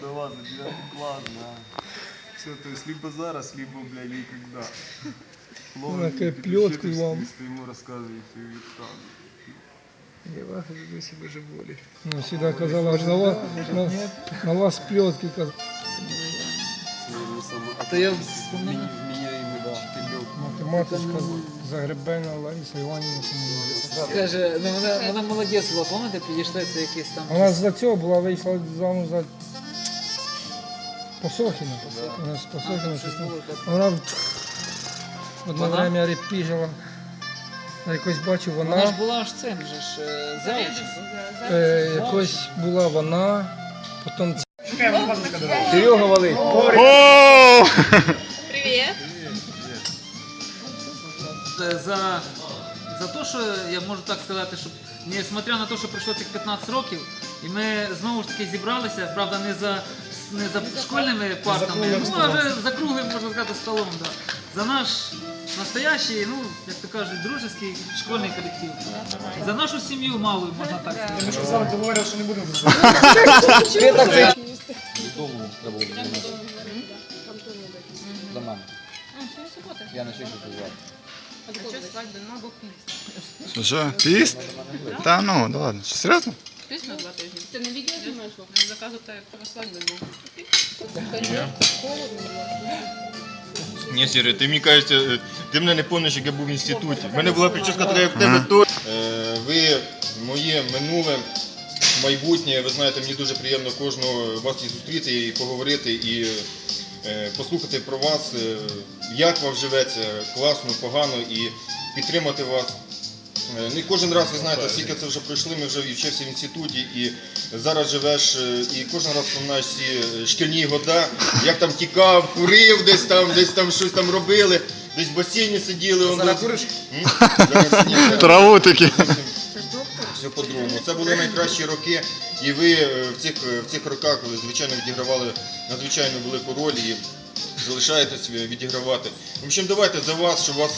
до вас, за 9 класс, да. Все, то есть либо зараз, либо, бля, никогда. Ну, такая плётку вам. Ему рассказываете, и там. Я вас люблю себе же болі. Ну, всегда казала, аж на вас, на, на вас плетки казала. А то я Меня вспоминаю. Математичка Загребельна Лариса Іванівна. по-моєму. Каже, ну вона, вона молодець була, пам'ятаєте, підійшли це якийсь там. Вона за цього була вийшла замуж за Посохіна. Вона з А, Посохіна. щось. Вона одне Вона? время репіжила. Я якось бачу, Вона ж була аж цим же ж е, зайчим. Е, якось була вона, потім Серега валить. Привет. Е, За, за те, що я можу так сказати, що несмотря на те, що пройшло цих 15 років, і ми знову ж таки зібралися, правда, не за, не за школьними партами, ну, а вже за круглим, можна сказати, столом. Да. За наш настоящий, ну, як то кажуть, дружеский школьний колектив. За нашу сім'ю малу, можна так сказати. Ми ж саме договорили, що не будемо Додому треба було до мене. Я на честь звати. Що, піст? Та ну, да ладно. Що, серйозно? Ти на відео знімаєш? Заказу так, як на свадьбі був. Ні, Сірі, ти мені кажеться, е, ти мене не пам'ятаєш, як я був в інституті. У мене була прическа така, як в тебе то. Е, Ви моє минуле, майбутнє, ви знаєте, мені дуже приємно кожного вас і зустріти, і поговорити, і е, послухати про вас, е, як вам живеться, класно, погано, і підтримати вас. Е, і кожен раз, ви знаєте, скільки це вже пройшли, ми вже і вчився в інституті, і зараз живеш, е, і кожен раз вспоминаєш ці е, шкільні года, як там тікав, курив десь там, десь там щось там робили, десь в басейні сиділи. он Зараз десь- куриш? М? Зараз ні, зараз Траву таки. все по-другому. Це були найкращі роки, і ви е, в цих, в цих роках, ви, звичайно, відігравали надзвичайно велику роль і залишаєтесь е, відігравати. В общем, давайте за вас, щоб вас.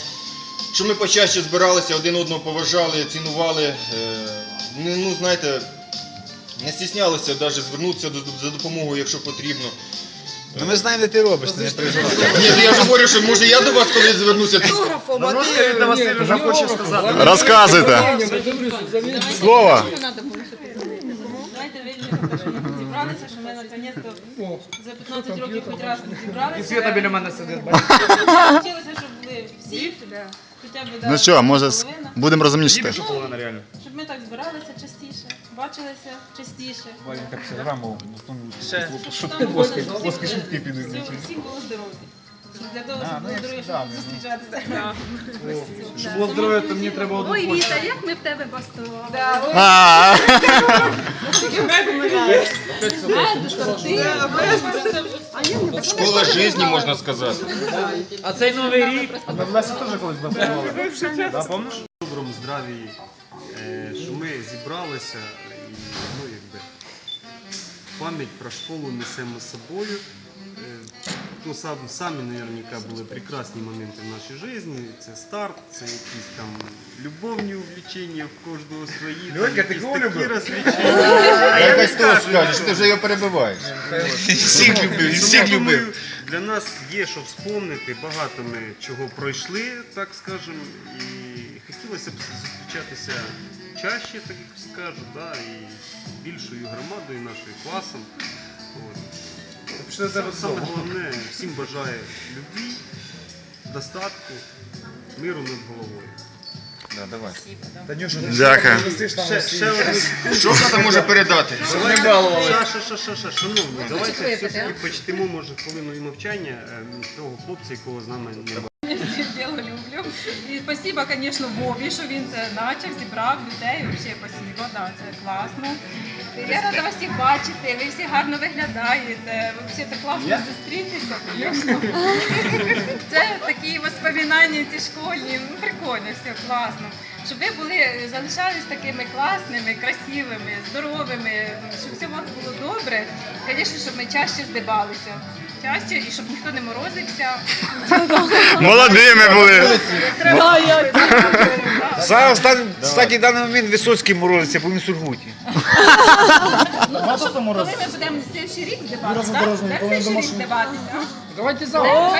Щоб ми почаще збиралися, один одного поважали, цінували, е, ну знаєте, не стіснялися навіть звернутися до- за допомогою, якщо потрібно. Ну ми знаємо, де ти робиш, ти не переживай. Ні, ну я ж говорю, що може я до вас колись звернуся. Розказуйте. Слово. Зібралися, що ми наконець-то за 15 років хоч раз зібралися. І біля мене сидить. Хотілося, щоб ви всі, хоча б да, Ну що, може половина. будемо розумнішити? Щоб ми так збиралися частіше, бачилися частіше. Ще. Щоб там було всі- всі- Всім було здоров'я. Для того, щоб було здоров'я, щоб зустрічатися. Щоб було здоров'я, то мені треба одну Ой, Віта, як ми в тебе бастували? Школа житті, можна сказати. А цей новий рік. Ми в Лесі теж колись бастували. Да, помниш? В доброму здраві, е, що ми зібралися і ну, якби, пам'ять про школу несемо з собою. Ну, сам, самі наверняка були прекрасні моменти в нашій житті. Це старт, це якісь там любовні увлечення в кожного свої. там Льонька, ти якісь кого такі любив? розвлечення. Якось теж скажеш, ти вже його перебиваєш. всіх любив, всіх любив. Для нас є що вспомнити, багато ми чого пройшли, так скажемо, і хотілося б зустрічатися чаще, так як всі кажуть, да, і більшою громадою, нашою класом. От. Саме, саме головне, всім бажаю любві, достатку, миру над головою. Да, давай. Ще, ще один Що хто може передати? Давайте, ша, ша, ша, ша, ша, шановні, давайте все-таки почтимо, може, хвилиною мовчання е, того хлопця, якого з нами немає. Діло люблю. І спасибо, звісно, Вові, що він це почав, зібрав людей. Взагалі, спасибо, да, це класно. Я рада вас всіх бачити, ви всі гарно виглядаєте, ви всі так класно зустрітися, звісно. Це такі воспоминання ці школьні, ну прикольно, все класно. Щоб ви були, залишались такими класними, красивими, здоровими, щоб все у вас було добре. Звісно, щоб ми чаще здибалися. Чаще і щоб ніхто не морозився. Молодими були. За останній, кстати, в даний момент Висоцький морозиться, бо він в Сургуті. Коли ми будемо слідчий рік здаватися, так? Де слідчий рік здаватися? Давайте завтра.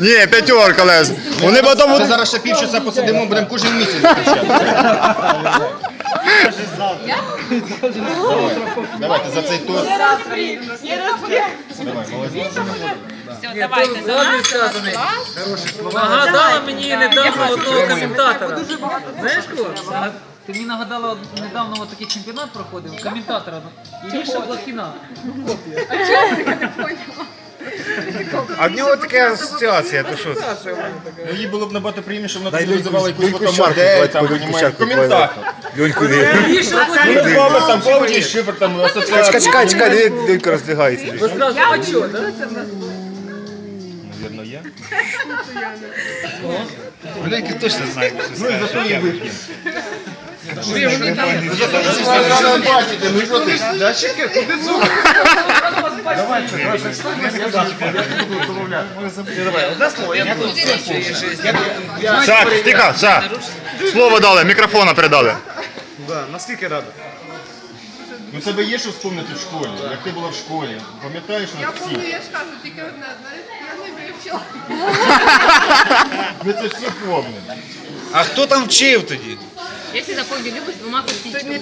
Ні, п'ятерка лез. Вони потім Ми зараз ще півчаса посидимо, будемо кожен місяць. Давайте за цей. Давай, молодець. Все, давайте. За нас, сказаний. клас. Нагадала мені недавно одного коментатора. Знаєш кого? Ти мені нагадала недавно от такий чемпіонат проходив, коментатора Іліша Блохіна. А в нього така асоціація, то що? це? Ну, їй було б набагато приємніше, вона Дай тоді називала якусь модель, там, Леньку понімаєш, Щарку. Льоньку, Блохіна. там повністю шифр, там Чекай, асоціація. чекай, чекай, Льонька а да? Навірно, є. Ленька точно знає. Ну і за що її вип'ємо? Шах, тихо, шах. Слово дали, мікрофона передали. Да, наскільки радий? Ну тебе є що вспомнити в школі? Як ти була в школі? Пам'ятаєш Я от всі? помню, я ж кажу, тільки одне, знаєте, я не вивчила. Ми це всі пам'ятаємо. А хто там вчив тоді? Я всегда помню, любишь двумя косичками.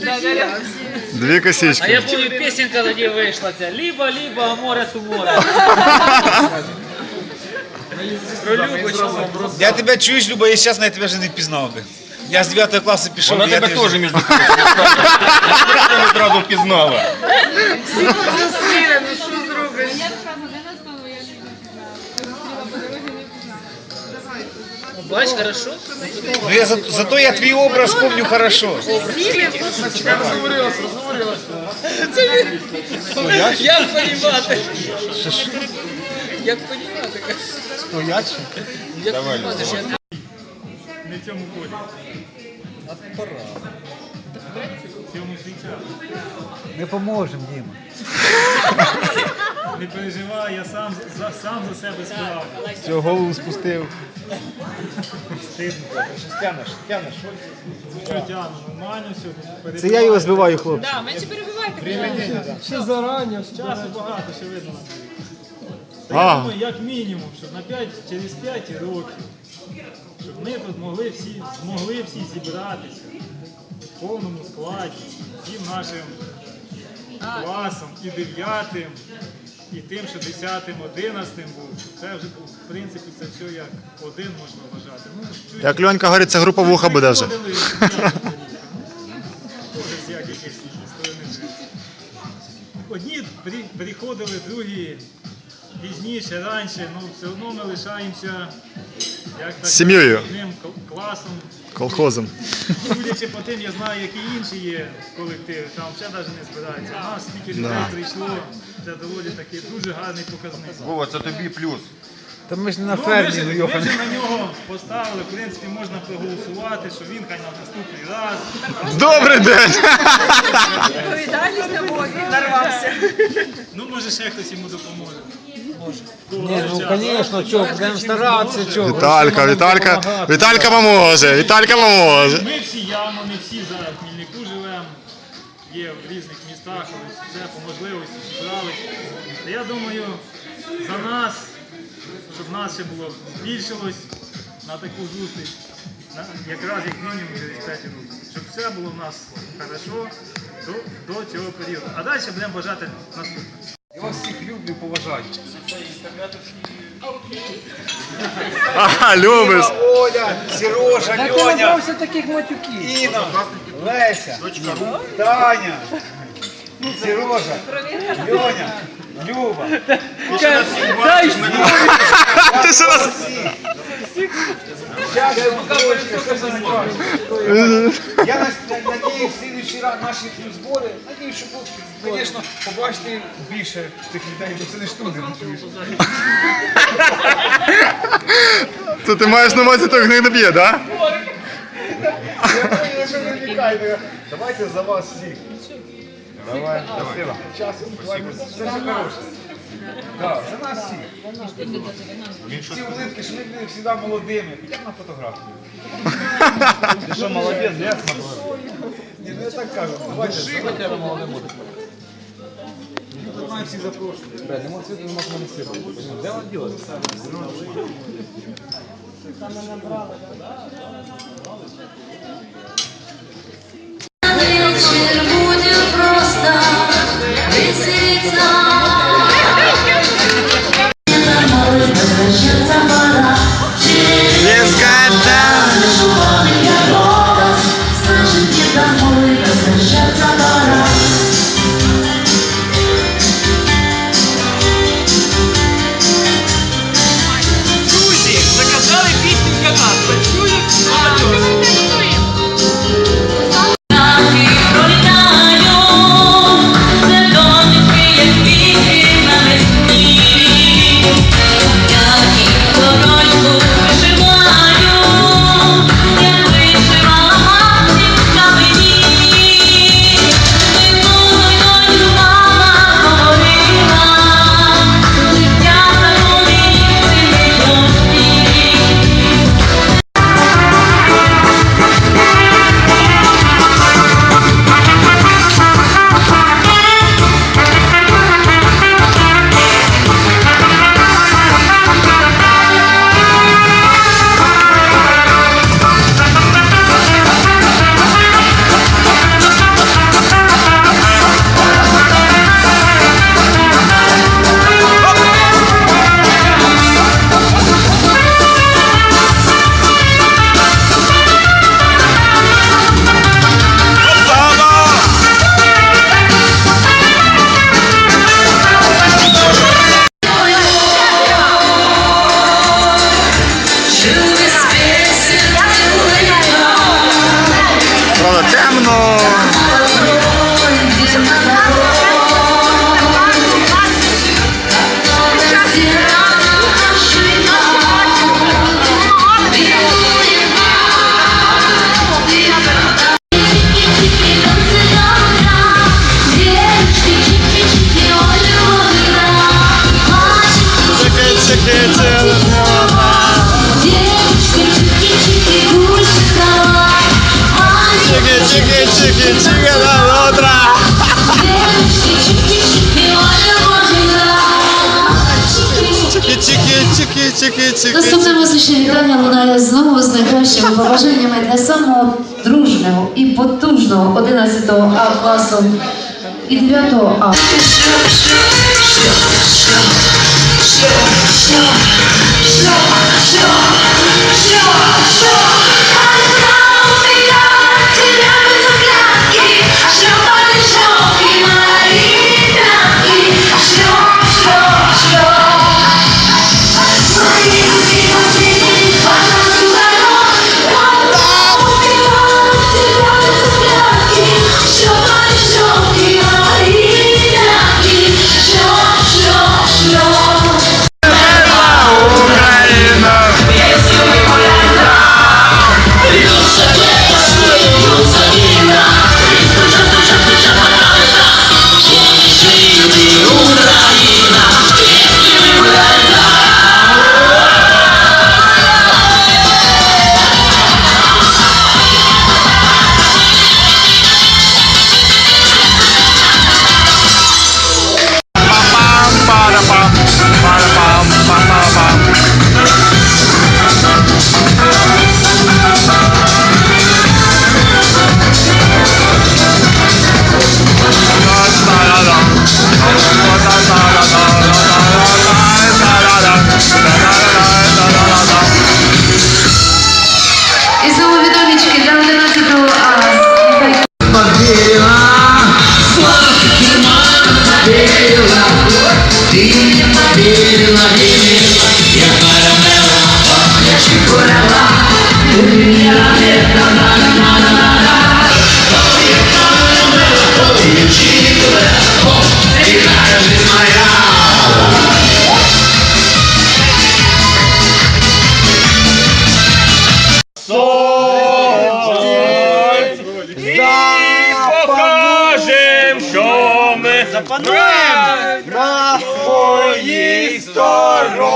Дві А косички. я помню, песенка тоді вийшла ця. Либо, либо, а море ту море. Про Любочку. Я тебе чуєш, Люба, я зараз на тебе вже не впізнав би. Я з 9 класу пішов. Вона я тебе теж між прочим. Одразу впізнала. Бач, хорошо? Ну я за, зато я твій образ помню хорошо. Як понімати? Як понімати? Давай, Люба. Ми поможемо, Діма. Не переживай, я сам за, сам за себе справлю. Цього голову спустив. Що тягну, нормально все. Це я його збиваю, хлопці. Да, менше перебивайте. Ще зарані. Часу багато ще видно. Та А. я думаю, як мінімум, щоб на 5, через 5 років, щоб ми тут могли всі, змогли всі зібратися в повному складі, всім нашим класом, і 9, і тим, що 10, 11 був. Це вже в принципі, це все як один можна вважати. Ну, чуть- Як Льонька говорить, це група вуха буде вже. Одні приходили, другі пізніше, раніше, ну все одно ми лишаємося як так, Сім'єю. класом. Колхозом. Судячи по тим, я знаю, які інші є колективи, там ще навіть не збирається. У нас стільки людей прийшло, це доволі такий дуже гарний показник. Вова, це тобі плюс. Та ми ж не на Ну, фермі, ми, ж, ну ми ж на нього поставили, в принципі, можна проголосувати, що він хай на наступний раз. Добрий день! Відповідальність на Бог, він нарвався. Ну, може, ще хтось йому допоможе. Ні, ну, звісно, чого, будемо старатися, чого. Віталька, Віталька, Віталька поможе, Віталька поможе. Ми всі явно, не всі зараз в Хмільнику живемо, є в різних містах, але все по можливості зібрались. Та Я думаю, за нас, щоб нас ще було збільшилось на таку зустріч, на, якраз як мінімум через 5 років. Щоб все було в нас хорошо до, до цього періоду. А далі будемо бажати наступне. Я вас всіх люблю і поважаю. Ага, любиш. Оля, Сережа, Та ти Льоня, набрався таких матюків. Інна, Леся, Таня, Сережа, Льоня, Люба. Ти що нас... Я надіюсь, в следующий раз наші збори, надіюсь, що, звісно, побачите більше тих людей, бо це не штуди. То ти маєш на увазі, то їх не б'є, да? Давайте за вас всіх. Давай, спасибо. Це все хороше. Да, за нас всіх. Ці улитки, що ми були завжди молодими. Підемо на фотографію. Ти що, молодець, ясно? Ні, ну я так кажу. Бачиш, тебе молодим буде. тут мають всі запрошувати. Бля, нема цвіту, нема кому не сипати. Де вона ділася? Будет の Наступне музичне вітання лунає знову з найкращими побажаннями для самого дружнього і потужного 11-го А класу і 9 А. І покажем, що сторонці.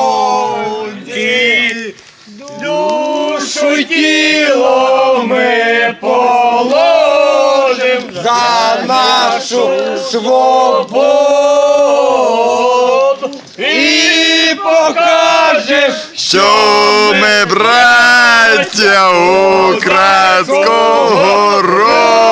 Душу тіло ми положим за нашу свободу і покажем, Що ми браття українського роду.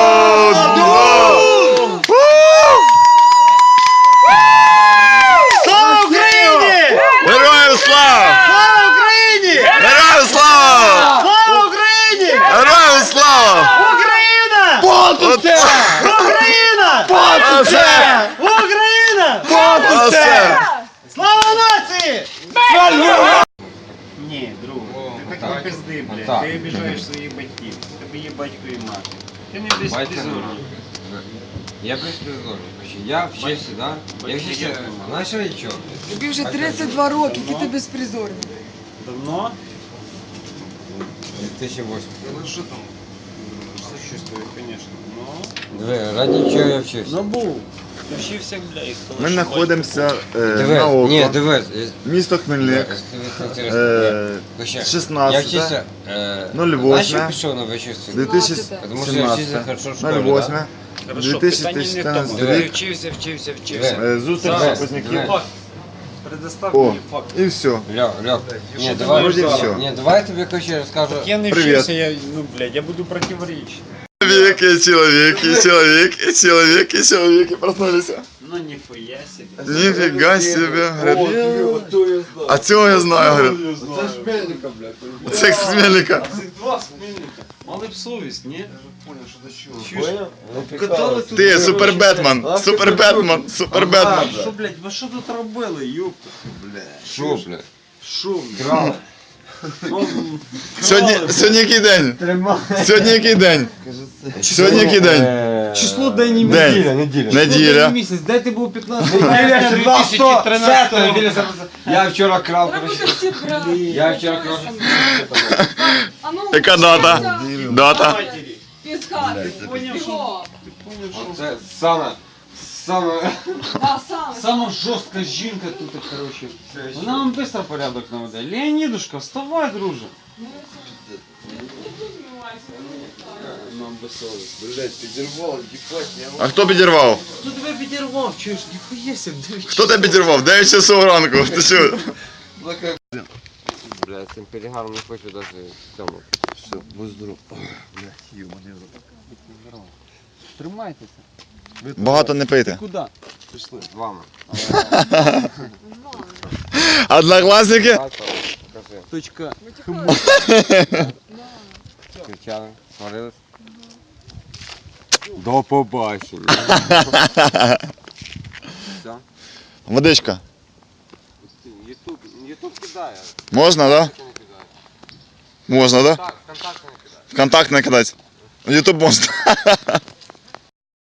Так. Ти обіжаєш своїх батьків. Тебе є батько і мати. Ти не десь призорний. нема. Я безпризорний. Я вчився, да? Я вчився, знаєш що нічого? Тобі вже 32 роки, які ти безпризорний. Давно? 2008. Ну що там? Сочувствую, звісно. Ну, Диви, раді чого я вчився? ну був. Ти вчився, бля, сказав, Ми що знаходимося е, на ні, око, дивись. місто Хмельник, е, Я 16, вчився, е, 08, знаєш, що пішов на вищу 2017, Тому що я вчився хорошо в школі, 08, Хорошо, питання не в тому. 2014 Ти рік, вчився, вчився, вчився. Е, зустріч випускників. диви. Предостав О, мені факт. і все. Ляв, ляв. Ні, давай, всьо. ні, давай я тобі хочу розкажу. Я не вчився, я, ну, блядь, я буду противоречити. Человек, и человек, и человек, и человек, и человек, и проснулись. Ну, ніхуя себе. Нифига себе, говорят. А цього я знаю, говорят. Це ж Мельника, блядь. Це з Мельника. Мали б совість, ні? Ти, супер Бетмен, супер Бетмен, супер Бетмен. Що, блядь, ви що тут робили, юбка? Що, блядь? Що, блядь? Крали. Сьогодні, сьогодні який день? Сьогодні який день? Сьогодні який день? число день і День. неділя. Неділя. Неділя. місяць, де ти був 15 Неділя 2013 року? Я вчора крав, всі брати. Я вчора крав. А ну, Яка дата? Дата? Із хати. Його. Це саме, саме. Да, саме. Сама жорстка жінка тут, короче. Вона вам быстро порядок наведе. Леонідушка, вставай, друже. Нам би совість. А хто підірвав? Хто тебе підірвав, чуєш? Ніхуя себе, дивись. Хто тебе підірвав? 9 часов ранку. Ти що? Бля, цим перегаром не хочу навіть цьому. Все, будь здоров. Тримайтеся. Багато не пийте. Куди? Пішли. З вами. Однокласники? Так, так. Точка. Кричали, сварились. До побачення. Все. Водичка. Ютуб, кидає. Можна, да? Чи не? Можна, да? Так, контакт не накидати. Ютуб можна.